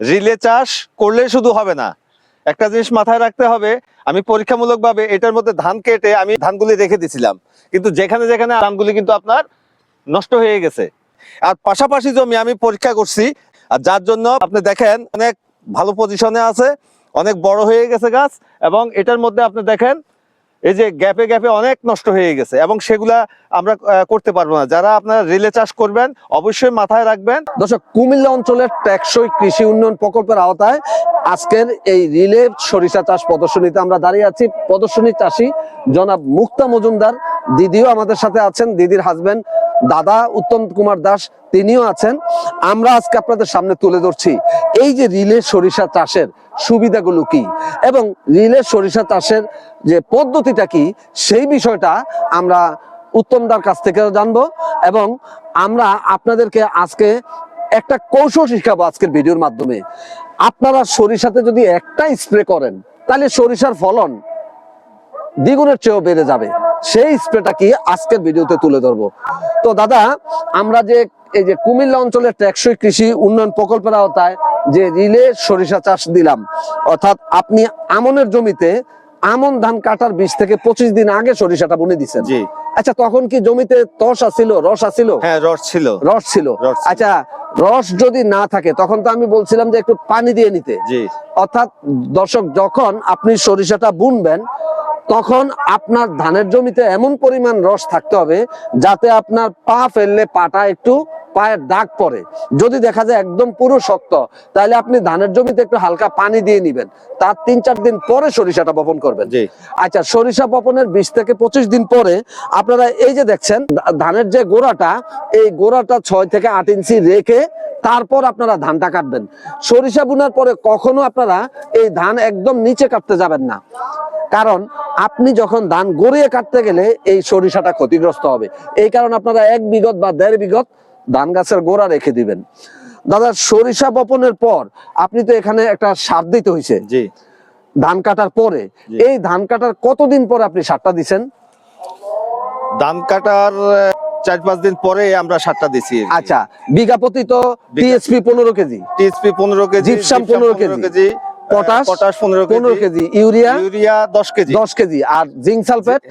Relay চাষ করলে শুধু হবে না। একটা জিনিস মাথায় রাখতে হবে, আমি পরীক্ষামূলকভাবে এটার মধ্যে ধান কেটে আমি ধানগুলি রেখে দিছিলাম। কিন্তু যেখানে যেখানে ধানগুলি কিন্তু আপনার নষ্ট হয়ে গেছে। আর পাশাপাশি জমি আমি পরীক্ষা করছি, আর যার জন্য আপনি দেখেন অনেক ভালো পজিশনে আছে, অনেক বড় হয়ে গেছে গাছ, এবং এটার মধ্যে আপনি দেখেন এই যে গ্যাপে গ্যাপে অনেক নষ্ট হয়ে গেছে এবং সেগুলা আমরা করতে পারব না। যারা আপনারা রিলে চাষ করবেন, অবশ্যই মাথায় রাখবেন। দর্শক, কুমিল্লা অঞ্চলের টেকসই কৃষি উন্নয়ন প্রকল্পের আওতায় আজকের এই রিলে সরিষা চাষ প্রদর্শনীতে আমরা দাঁড়িয়ে আছি। প্রদর্শনী চাষি জনাব মুক্তা মজুমদার, দিদিও আমাদের সাথে আছেন। দিদির হাজবেন্ড দাদা উত্তম কুমার দাস, তিনিও আছেন। আমরা আজকে আপনাদের সামনে তুলে ধরছি, এই যে রিলে সরিষা চাষের সুবিধাগুলো কি? এবং রিলে সরিষা চাষের যে পদ্ধতিটা কি, সেই বিষয়টা আমরা উত্তমদার কাছ থেকে জানব এবং আমরা আপনাদেরকে আজকে একটা কৌশল শিখাবো আজকের ভিডিওর মাধ্যমে। আপনারা সরিষাতে যদি একটা স্প্রে করেন, তাহলে সরিষার ফলন দ্বিগুণের চেয়েও বেড়ে যাবে। সেই স্প্রেটা কি আজকের ভিডিওতে তুলে ধরবো। তো দাদা আমরা যে এই যে কুমিল্লা অঞ্চলের টেকসই কৃষি উন্নয়ন প্রকল্পের আওতায় যে রিলে সরিষা চাষ দিলাম অর্থাৎ আপনি আমনের জমিতে আমন ধান কাটার বিশ থেকে পঁচিশ দিন আগে সরিষাটা বুনে দিচ্ছেন জি। আচ্ছা তখন কি জমিতে তস আসিল রস আসিল হ্যাঁ রস ছিল। রস ছিল। রস ছিল। আচ্ছা রস যদি না থাকে তখন তো আমি বলছিলাম যে একটু পানি দিয়ে নিতে। জি। অর্থাৎ দর্শক যখন আপনি সরিষাটা বুনবেন তখন আপনার ধানের জমিতে এমন পরিমাণ রস থাকতে হবে যাতে আপনার পা ফেললে পাটা একটু পায়ের দাগ পড়ে। যদি দেখা যায় একদম পুরো শক্ত তাহলে আপনি ধানের জমিতে একটু হালকা পানি দিয়ে নিবেন। তার তিন চার দিন পরে সরিষাটা বপন করবেন। আচ্ছা সরিষা বপনের বিশ থেকে পঁচিশ দিন পরে আপনারা এই যে দেখছেন ধানের যে গোড়াটা এই গোড়াটা ছয় থেকে আট ইঞ্চি রেখে তারপর আপনারা ধানটা কাটবেন। সরিষা বুনার পরে কখনো আপনারা এই ধান একদম নিচে কাটতে যাবেন না। কারণ আপনি যখন ধান গড়িয়ে কাটতে গেলে এই সরিষাটা ক্ষতিগ্রস্ত হবে। এই কারণে আপনারা এক বিঘত বা দেড় বিঘত ধান গাছের গোড়া রেখে দিবেন। দাদা সরিষা বপনের পর আপনি তো এখানে একটা সার দিতে হয়েছে জি। ধান কাটার পরে এই ধান কাটার কতদিন পরে আপনি সারটা দিছেন? ধান কাটার চার পাঁচ দিন পরে আমরা সারটা দিছি আচ্ছা বিঘা প্রতি তো টিএসপি পনেরো কেজি। টিএসপি পনেরো KG gypsum gypsum 15 KG, KG. Potash potash পনেরো পনেরো কেজি ইউরিয়া ইউরিয়া দশ কেজি। দশ কেজি আর জিঙ্ক সালফেট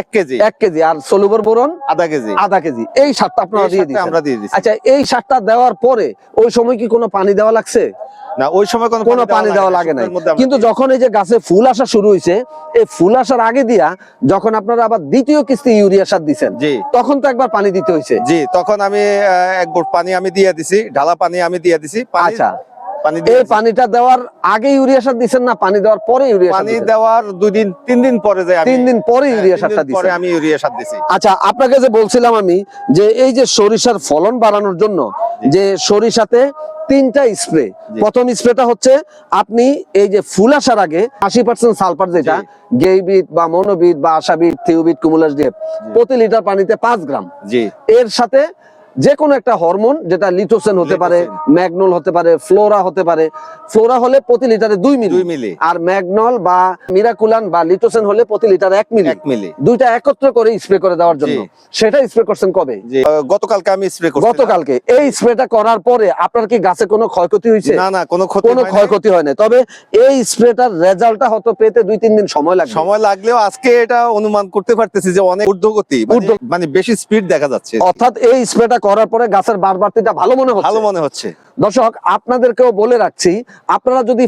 এক কেজি। এক কেজি আর সলুবর বোরন আধা কেজি। আধা কেজি। এই সারটা আপনারা দিয়ে দিচ্ছেন আমরা দিয়ে দিচ্ছি আচ্ছা এই সারটা দেওয়ার পরে ওই সময় কি কোনো পানি দেওয়া লাগছে? না ওই সময় কোনো পানি দেওয়া লাগে আমরা কিন্তু যখন এই যে গাছে ফুল আসা শুরু হয়েছে এই ফুল আসার আগে দিয়া যখন আপনারা আবার দ্বিতীয় কিস্তি ইউরিয়া সার দিচ্ছেন তখন তো একবার পানি দিতে হয়েছে। জি তখন আমি এক পানি আমি দিয়ে দিছি ঢালা পানি আমি দিয়ে দিছি। আচ্ছা। এই পানিটা দেওয়ার আগে ইউরিয়া সার দিচ্ছেন না? পানি দেওয়ার পরে ইউরিয়া পানি দেওয়ার দুই দিন তিন দিন পরে তিন দিন পরে হ্যাঁ, ইউরিয়া সারটা দিচ্ছেন আমি ইউরিয়া সার দিছি। আচ্ছা আপনাকে যে বলছিলাম আমি যে এই যে সরিষার ফলন বাড়ানোর জন্য যে সরিষাতে তিনটা স্প্রে প্রথম স্প্রেটা হচ্ছে আপনি এই যে ফুল আসার আগে আশি পার্সেন্ট সালফার যেটা। গেইবিট বা মনোবিট বা আশাবিট থিওবিট কুমুলাস ডিএফ প্রতি লিটার পানিতে পাঁচ গ্রাম। জি। এর সাথে যে কোনো একটা হরমোন যেটা লিটোসেন হতে পারে। ম্যাগনোল হতে পারে ফ্লোরা হতে পারে। ফ্লোরা হলে প্রতি লিটারে দুই মিলি। দুই মিলি। আর ম্যাগনল বা মিরাকুলান বা লিটোসেন হলে প্রতি লিটার এক মিলি। এক মিলি। দুইটা একত্র করে স্প্রে করে দেওয়ার জন্য। সেটা স্প্রে করছেন কবে? গতকালকে আমি স্প্রে করছি গতকালকে। এই স্প্রেটা করার পরে আপনার কি গাছে কোনো ক্ষয়ক্ষতি হয়েছে? না না কোনো ক্ষতি কোনো ক্ষয়ক্ষতি হয় না তবে এই স্প্রেটার রেজাল্টটা হয়তো পেতে দুই তিন দিন সময় লাগবে। সময় লাগলেও আজকে এটা অনুমান করতে পারতেছি যে অনেক ঊর্ধ্বগতি মানে- মানে বেশি স্পিড দেখা যাচ্ছে। অর্থাৎ এই স্প্রেটা করার পরে গাছের বাড়বাড়তিটা ভালো মনে হচ্ছে? ভালো মনে হচ্ছে। দর্শক আপনাদেরকেও বলে রাখছি আপনারা যদি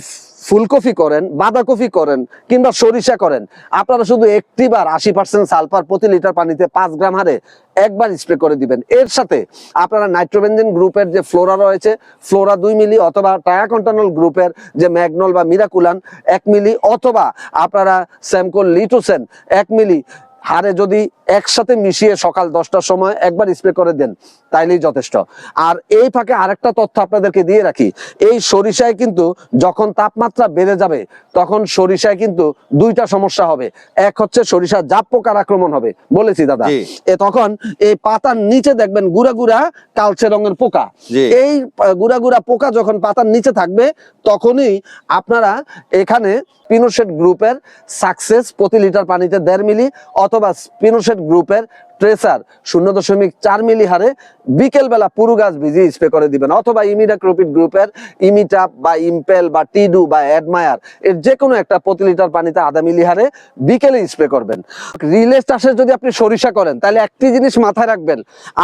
ফুলকপি করেন বাঁধাকপি করেন কিংবা সরিষা করেন আপনারা শুধু একটি বার আশি পার্সেন্ট সালফার প্রতি লিটার পানিতে পাঁচ গ্রাম হারে একবার স্প্রে করে দিবেন। এর সাথে আপনারা নাইট্রোবেনজিন গ্রুপের যে ফ্লোরা রয়েছে ফ্লোরা দুই মিলি অথবা টায়াকন্টানল গ্রুপের যে ম্যাগনল বা মিরাকুলান এক মিলি অথবা আপনারা স্যামকোল লিটোসেন এক মিলি হারে যদি একসাথে মিশিয়ে সকাল দশটার সময় একবার স্প্রে করে দেন তাইলেই যথেষ্ট। আর এই ফাঁকে আরেকটা তথ্য আপনাদেরকে দিয়ে রাখি এই সরিষায় কিন্তু যখন তাপমাত্রা বেড়ে যাবে তখন সরিষায় কিন্তু দুইটা সমস্যা হবে। এক হচ্ছে সরিষা জাপ পোকার আক্রমণ হবে বলেছি দাদা। এ তখন এই পাতার নিচে দেখবেন গুড়া গুড়া কালচে রঙের পোকা। এই গুড়া গুড়া পোকা যখন পাতার নিচে থাকবে তখনই আপনারা এখানে পিনোশেট গ্রুপের সাকসেস প্রতি লিটার পানিতে দেড় মিলি অথবা স্পিনোসেট গ্রুপের ট্রেসার শূন্য দশমিক চার মিলি হারে বিকেল বেলা পুরো গাছ ভিজিয়ে স্প্রে করে দিবেন। অথবা ইমিডাক্লোপিড গ্রুপের ইমিটাপ বা ইম্পেল বা টিডু বা অ্যাডমায়ার এর যে কোনো একটা প্রতি লিটার পানিতে আধা মিলি হারে বিকেলে স্প্রে করবেন। রিলে চাষে যদি আপনি সরিষা করেন, তাহলে একটি জিনিস মাথায় রাখবেন,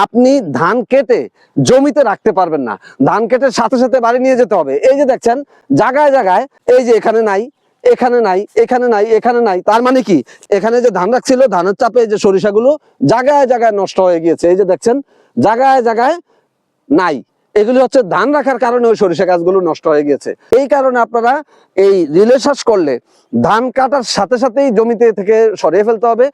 আপনি ধান কেটে জমিতে রাখতে পারবেন না। ধান কেটে সাথে সাথে বাড়ি নিয়ে যেতে হবে। এই যে দেখছেন, জায়গায় জায়গায় এই যে এখানে নাই এখানে নাই এখানে নাই এখানে নাই। তার মানে কি? এখানে যে ধান রাখছিল, ধানের চাপে যে সরিষাগুলো জায়গায় জায়গায় নষ্ট হয়ে গিয়েছে। এই যে দেখছেন, জায়গায় জায়গায় নাই। এগুলি হচ্ছে ধান রাখার কারণে ওই সরিষা গাছগুলো নষ্ট হয়ে গেছে এই কারণে আপনারা এই রিলে চাষ করলে ধান কাটার সাথে সাথেই জমিতে থেকে সরিয়ে ফেলতে হবে।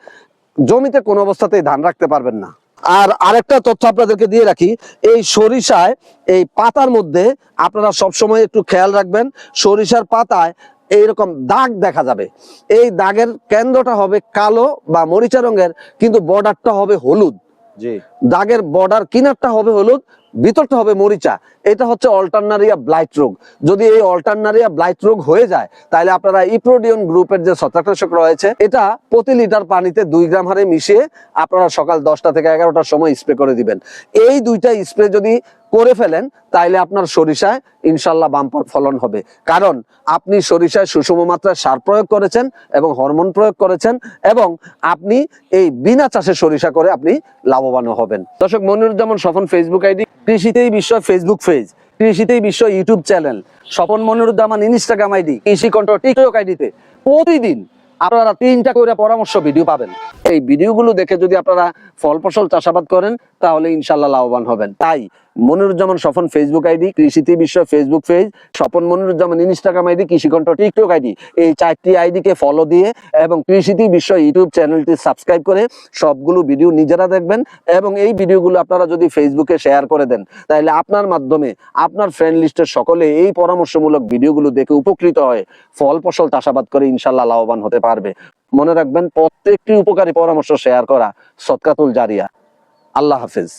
জমিতে কোনো অবস্থাতেই ধান রাখতে পারবেন না। আর আরেকটা তথ্য আপনাদেরকে দিয়ে রাখি, এই সরিষায় এই পাতার মধ্যে আপনারা সবসময় একটু খেয়াল রাখবেন, সরিষার পাতায় এইরকম দাগ দেখা যাবে। এই দাগের কেন্দ্রটা হবে কালো বা মরিচা রঙের কিন্তু বর্ডারটা হবে হলুদ। জি। দাগের বর্ডার কিনারটা হবে হলুদ ভিতরটা হবে মরিচা। এটা হচ্ছে অল্টারনারিয়া ব্লাইট রোগ। যদি এই অল্টারনারিয়া ব্লাইট রোগ হয়ে যায়, তাহলে আপনারা ইপ্রোডিয়ন গ্রুপের যে ছত্রাকনাশক রয়েছে, এটা প্রতি লিটার পানিতে দুই গ্রাম হারে মিশিয়ে আপনারা সকাল দশটা থেকে এগারোটার সময় স্প্রে করে দিবেন। এই দুইটা স্প্রে যদি করে ফেলেন তাইলে আপনার সরিষায় ইনশাল্লাহ বাম্পার ফলন হবে। কারণ আপনি সরিষায় সুষম মাত্রায় সার প্রয়োগ করেছেন এবং হরমোন প্রয়োগ করেছেন এবং আপনি এই বিনা চাষে সরিষা করে আপনি লাভবান হবেন। দর্শক, মনিরুজ্জামান স্বপন ফেসবুক আইডি কৃষিতেই বিশ্ব ফেসবুক পেজ কৃষিতেই বিশ্ব YouTube channel Swapan Moniruzzaman Instagram ID Krishi control TikTok আইডিতে প্রতিদিন আপনারা তিনটা করে পরামর্শ ভিডিও পাবেন। এই ভিডিওগুলো দেখে যদি আপনারা ফল ফসল চাষাবাদ করেন তাহলে ইনশাল্লাহ লাভবান হবেন। তাই মনিরুজ্জামান স্বপন ফেসবুক আইডি কৃষিতে বিশ্ব Facebook page Swapan Moniruzzaman Instagram ID Krishikantha TikTok ID এই চারটি আইডিকে ফলো দিয়ে এবং কৃষিতে বিশ্ব ইউটিউব চ্যানেলটি সাবস্ক্রাইব করে সবগুলো ভিডিও নিজেরা দেখবেন এবং এই ভিডিওগুলো আপনারা যদি ফেসবুকে শেয়ার করে দেন, তাহলে আপনার মাধ্যমে আপনার ফ্রেন্ড লিস্টের সকলে এই পরামর্শমূলক ভিডিওগুলো দেখে উপকৃত হয় ফল ফসল চাষাবাদ করে ইনশাল্লাহ লাভবান হতে পারবে। মনে রাখবেন, প্রত্যেকটি উপকারী পরামর্শ শেয়ার করা সৎকাতুল জারিয়া। আল্লাহ হাফেজ।